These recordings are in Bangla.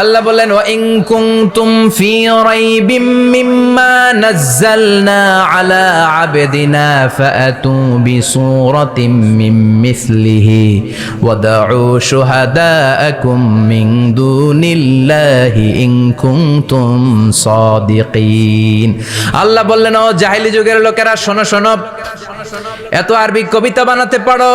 আল্লাহ বললেন, ওয়া ইন কুনতুম ফি রাইবিম মিম্মা নাযালনা আলা আবদিনা ফাআতু বিসূরাতিন মিন মিসলিহি ওয়াদউ শুহাদাআকুম মিন দুনিল্লাহি ইন কুনতুম সাদিকিন। আল্লাহ বললেন, ও জাহেলি যুগের লোকেরা, শোনো শোনো, এত আরবি কবিতা বানাতে পারো।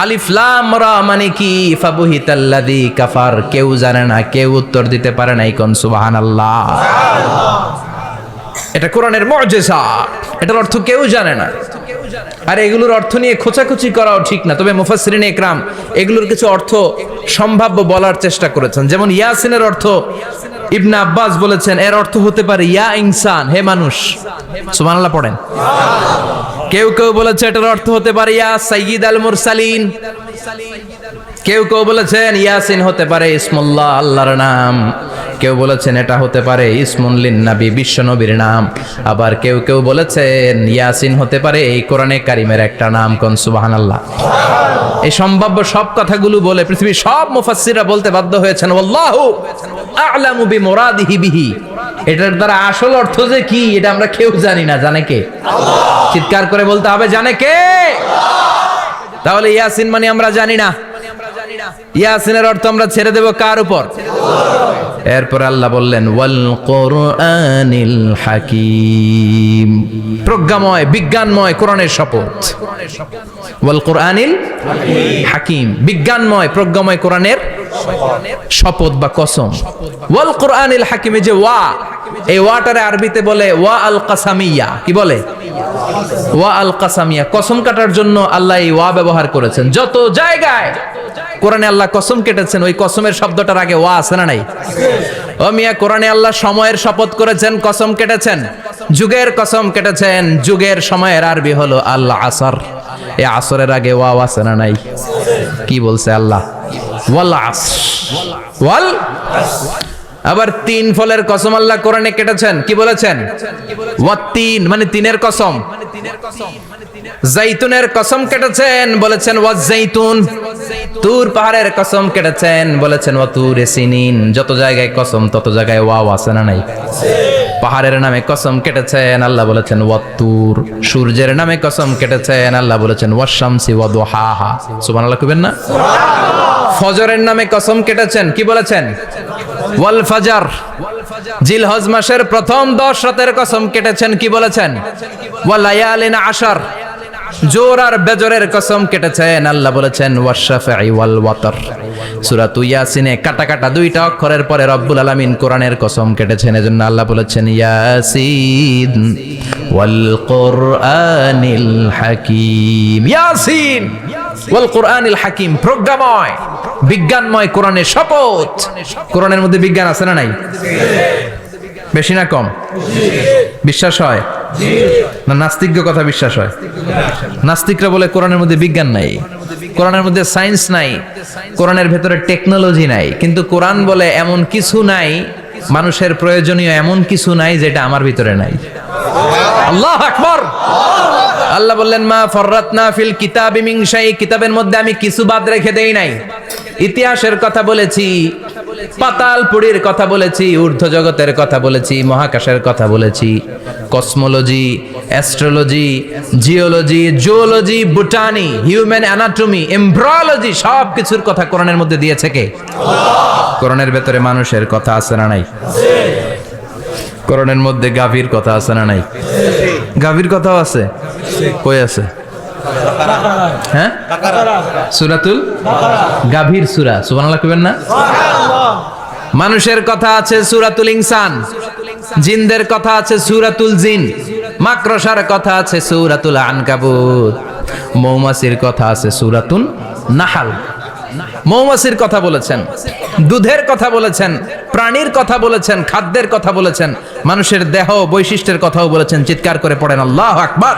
আলিফ রা মানে কি? ফাবুহিতাল্লাযী কাফার। কেউ জানে না, কেউ উত্তর দিতে পারে না কোন, সুবহানাল্লাহ। এটা কোরআনের মুজিজা। এটার অর্থ কেউ জানে না। আর এগুলোর অর্থ নিয়ে খোঁচাখুচি করাও ঠিক না। তবে মুফাসসিরিন একরাম এগুলোর কিছু অর্থ সম্ভাব্য বলার চেষ্টা করেছেন। যেমন ইয়াসিনের অর্থ ইবনে আব্বাস বলেছেন, এর অর্থ হতে পারে, ইয়া ইনসান হে মানুষ। সুবহানাল্লাহ পড়েন। কেউ কেউ বলেছে, এটার অর্থ হতে পারে, ইয়া সাইয়্যিদ আল মুরসালিন কেউ কেউ বলেছেন, ইয়াসিন হতে পারে, ইসমুল্লাহ, আল্লাহর নাম কেউ বলেছেন, এটা হতে পারে ইসমুল্লিন নাবি বিশ্ব নবীর নাম আবার কেউ কেউ বলেছেন, ইয়াসিন হতে পারে, এই কোরআনে কারিমের একটা নাম, কোন সুবাহান আল্লাহ এই সম্ভাব্য সব কথাগুলো বলে পৃথিবীর সব মুফাসসিররা বলতে বাধ্য হয়েছেন আল্লাহু আ'লামু বিমুরাদিহি বিহি। এটার দ্বারা আসল অর্থ যে কি এটা আমরা কেউ জানি না। জানে কে? চিৎকার করে বলতে হবে জানে কে? তাহলে ইয়াসিন মানে আমরা জানি না। ইয়াসিনের অর্থ আমরা ছেড়ে দেব কার উপর? এরপর আল্লাহ বললেন ওয়াল কোরআনিল হাকিম। প্রজ্ঞাময় বিজ্ঞানময় কোরআনের শপথ। ওয়াল কোরআনিল হাকিম। বিজ্ঞানময় প্রজ্ঞাময় কোরআনের শপথ বা কসম। ওয়াল কোরআনিল হাকিমে যে ওয়া, এই ওয়াটারে আরবিতে বলে ওয়া আল কাসামিয়া। কি বলে? ওয়া আল কাসামিয়া। কসম কাটার জন্য আল্লাহ এই ওয়া ব্যবহার করেছেন। যত জায়গায় কোরআনে আল্লাহ কসম কেটেছেন, ওই কসমের শব্দটার আগে ওয়া আছে না নাই? ও মিয়া, কোরআনে আল্লাহ সময়ের শপথ করেছেন, কসম কেটেছেন? যুগের কসম কেটেছেন, যুগের সময়ের আরবি হলো আল্লাহ আসর। এই আসরের আগে ওয়া আছে না নাই? কি বলছে আল্লাহ? আবার তিন ফলের কসম আল্লাহ কোরআনে কেটেছেন। কি বলেছেন? তিন মানে তিনের কসম। জাইতুনের কসম কেটেছেন, বলেছেন ওয়াজ জাইতুন। তুর পাহাড়ের কসম কেটেছেন, বলেছেন ওয়া তুর সিনিন। যত জায়গায় কসম, তত জায়গায় ওয়াও আছে না নাই? পাহাড়ের নামে কসম কেটেছেন, আল্লাহ বলেছেন ওয়াত্তুর সূর্যের নামে কসম কেটেছেন, আল্লাহ বলেছেন ওয়াশামসি ওয়া দুহাহা। সুবহানাল্লাহ কইবেন না? ফজরের নামে কসম কেটেছেন, কি বলেছেন? ওয়াল ফাজার। জিলহজ মাসের প্রথম দশ রাতের কসম কেটেছেন, কি বলেছেন? ওয়ালায়ালিন আশার। জোর আর বেজরের কসম কেটেছেন, আল্লাহ বলেছেন ওয়াশাফাই ওয়াল ওয়াতর। সূরা ইয়াসিনে কাটা কাটা দুইটা অক্ষরের পরে রব্বুল আলামিন কোরআনের কসম কেটেছেন, এজন্য আল্লাহ বলেছেন, ইয়াসিন ওয়াল কোরআনিল হাকিম। ইয়াসিন! হাকিম, প্রজ্ঞাময়, বিজ্ঞানময় মধ্যে বিজ্ঞান আছে না নাই? বেশি না কম? বিশ্বাস হয়? না নাস্তিজ্ঞ কথা বিশ্বাস হয়? নাস্তিকরা বলে কোরআনের মধ্যে বিজ্ঞান নাই। কোরআনের মধ্যে সায়েন্স নাই। কোরআনের ভেতরে টেকনোলজি নাই। কিন্তু কোরআন বলে এমন কিছু নাই, মানুষের প্রয়োজনীয় এমন কিছু নাই, যেটা আমার ভিতরে নাই। আল্লাহ আকবর। আল্লাহ বললেন, মা ফররাতনা ফিল কিতাবি মিন শাই কিতাবের মধ্যে আমি কিছু বাদ রেখে দেই নাই। ইতিহাসের কথা বলেছি পাতাল পুরীর কথা বলেছি ঊর্ধ্ব জগতের কথা বলেছি, মহাকাশের কথা বলেছি, cosmology, astrology, geology, zoology, botany, human anatomy embryology সব কিছুর কথা কোরআনের মধ্যে দিয়েছে কে? কোরআনের ভেতরে মানুষের কথা আছে না নাই? করণের মধ্যে গাভীর কথা আছে না নাই? গাভীর কথাও আছে? কই আছে? হ্যাঁ? সুরাতুল গাভীর সুরা, সুবহানাল্লাহ কইবেন না? মানুষের কথা আছে সুরাতুল ইনসান, জিনদের কথা আছে সুরাতুল জিন, মাকড়সার কথা আছে সুরাতুল আনকাবুত, মৌমাছির কথা আছে সুরাতুল নাহাল। মৌমাছির কথা বলেছেন, দুধের কথা বলেছেন প্রাণীর কথা বলেছেন, খাদ্যের কথা বলেছেন, মানুষের দেহ বৈশিষ্ট্যের কথাও বলেছেন, চিৎকার করে পড়েন, আল্লাহ আকবার।